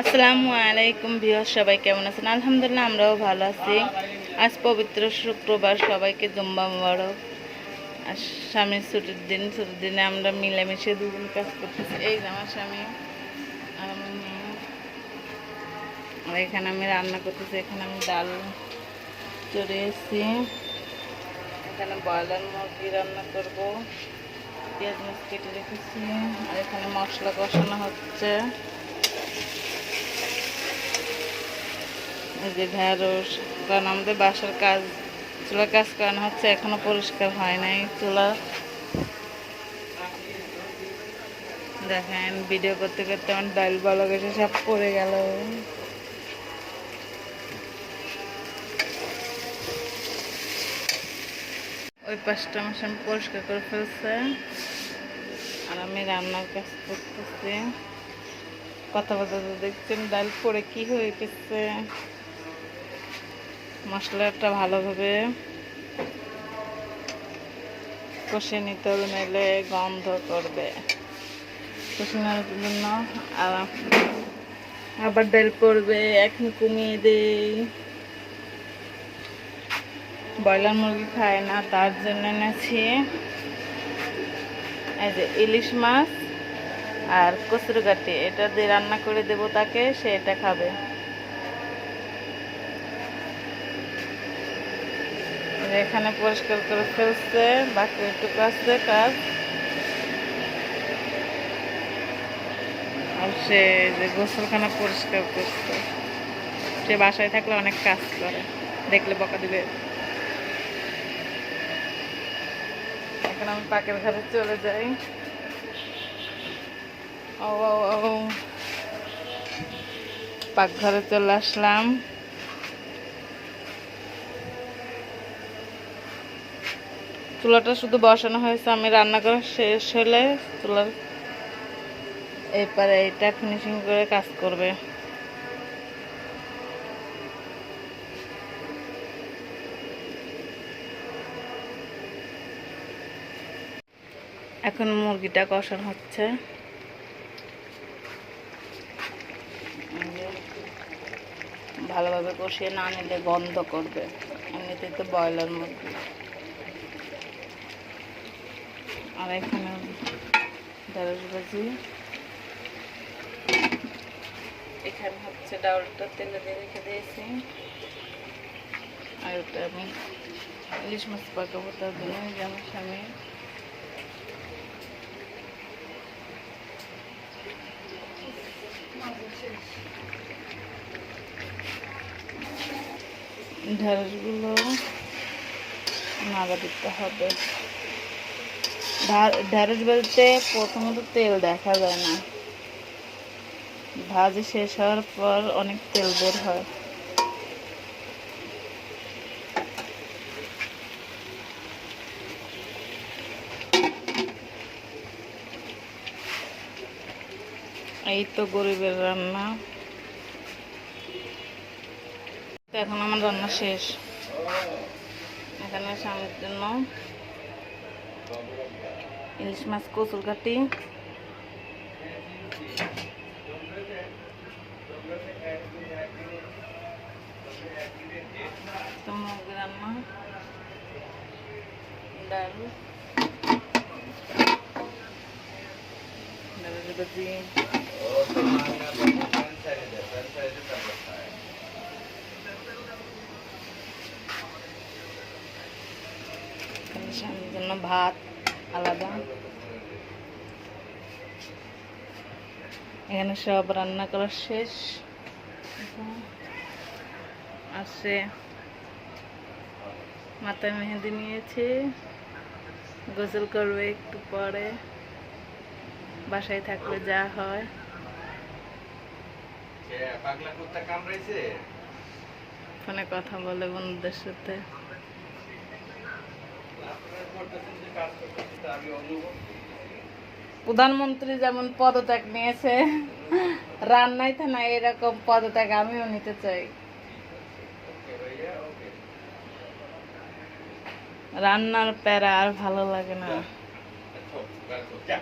আসসালামু আলাইকুম বিহার সবাই কেমন আছেন? আলহামদুলিল্লাহ আমরাও ভালো আছি। আজ পবিত্র শুক্রবার, সবাইকে জুম্বা মোবারক। আর স্বামীর ছুটির দিন, ছুটির দিনে আমরা মিলেমিশে দুজন কাজ করতেছি। এই আমার স্বামী আর এখানে আমি রান্না করতেছি, এখানে আমি ডাল চড়িয়েছি এখানে ব্রয়লার মুরগি রান্না করব, পেঁয়াজ মাছ কেটে রেখেছি, আর এখানে মশলা কষানো হচ্ছে। যে ঢেঁড়স, কারণ আমাদের বাসার কাজ চুলা কাজ করানো হচ্ছে, এখনও পরিষ্কার হয় নাই চুলা। দেখেন ভিডিও করতে করতে আমার ডাইল বলক এসে সব পড়ে গেল। ওই পাশটা আমার সামনে পরিষ্কার করে ফেলছে। আর আমি রান্নার কাজ করতেছি। কথা বলতে দেখছেন, ডাল পরে কি হয়ে গেছে। মশলাটা ভালোভাবে কষে নিতে হবে, নাহলে গন্ধ করবে। কষে নেওয়ার জন্য আবার ডাল পড়বে এখন কমিয়ে দেই। ব্রয়লার মুরগি খায় না, তার জন্য এনেছি। এই যে ইলিশ মাছ আর কচুর গাটি এটা দিয়ে রান্না করে দেব তাকে, সে এটা খাবে এই যে এখানে পরিষ্কার করে ফেলছে, বাকি একটু আছে কাজ। আর সে যে গোসলখানা পরিষ্কার করছে, সে বাসায় থাকলে অনেক কাজ করে, দেখলে বকা দিবে। এখন আমি পাকের ঘরে চলে যাই। ও। পাকঘরে চলে আসলাম। চুলাটা শুধু বসানো হয়েছে, আমি রান্না করা শেষ হলে চুলার এরপরে এটা ফিনিশিং করে কাজ করবে। এখন মুরগিটা কষানো হচ্ছে। ভালোভাবে কষিয়ে না নিলে গন্ধ করবে। এমনিতেই তো ব্রয়লার মুরগি। আর এখানে ঢেঁড়স ভাজি এখানে হচ্ছে ডাউলটা তেলে দিয়ে রেখে দিয়েছি। আর ওটা আমি ইলিশ মাছ পাকাবো তার জন্য এই যে আমার স্বামী। ঢেঁড়সগুলো নাড়া দিতে হবে। ঢা- ঢেঁড়স বলতে প্রথমত তেল দেখা যায় না। ভাজি শেষ হওয়ার পর অনেক তেল বের হয়। এই তো গরিবের রান্না। এখন আমার রান্না শেষ। এখানে স্বামীর জন্য ইলিশ মাছ কচুর কাটি তো মুরগি রান্না ডাল ডালের স্বামীর জন্য ভাত আলাদা। এখানে সব রান্না করা শেষ। আসে মাথায় মেহেদি নিয়েছে। গোসল করবে একটু পরে। বাসায় থাকলে যা হয়। ফোনে কথা বলে বন্ধুদের সাথে আপনারা করতেছেন যে কাজ করতেছেন তা আমি অনুভব প্রধানমন্ত্রী যেমন পদত্যাগ নিয়েছে রান্নাই থানা এরকম পদত্যাগ আমিও নিতে চাই। রান্নার প্যারা আর ভালো লাগে না। আচ্ছা,